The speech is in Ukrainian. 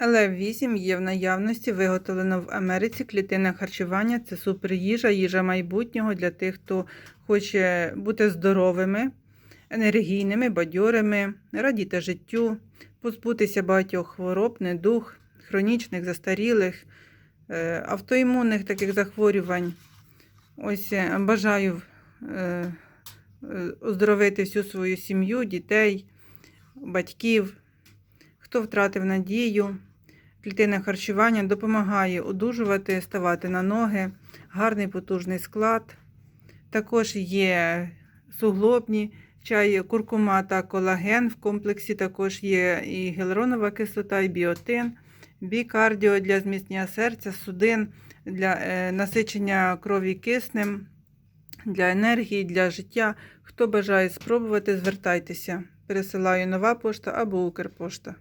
ЛФ8 є в наявності, виготовлено в Америці клітинне харчування. Це суперїжа, їжа майбутнього для тих, хто хоче бути здоровими, енергійними, бадьорими, радіти життю, позбутися багатьох хвороб, недуг, хронічних, застарілих, е, автоімунних таких захворювань. Ось е, бажаю е, оздоровити всю свою сім'ю, дітей, батьків. Хто втратив надію, клітинне харчування допомагає одужувати, ставати на ноги, гарний потужний склад. Також є суглобні, чай, куркума та колаген. В комплексі також є і гіалуронова кислота, і біотин, бікардіо для зміцнення серця, судин, для е, насичення крові киснем, для енергії, для життя. Хто бажає спробувати, звертайтеся. Пересилаю нова пошта або Укрпошта.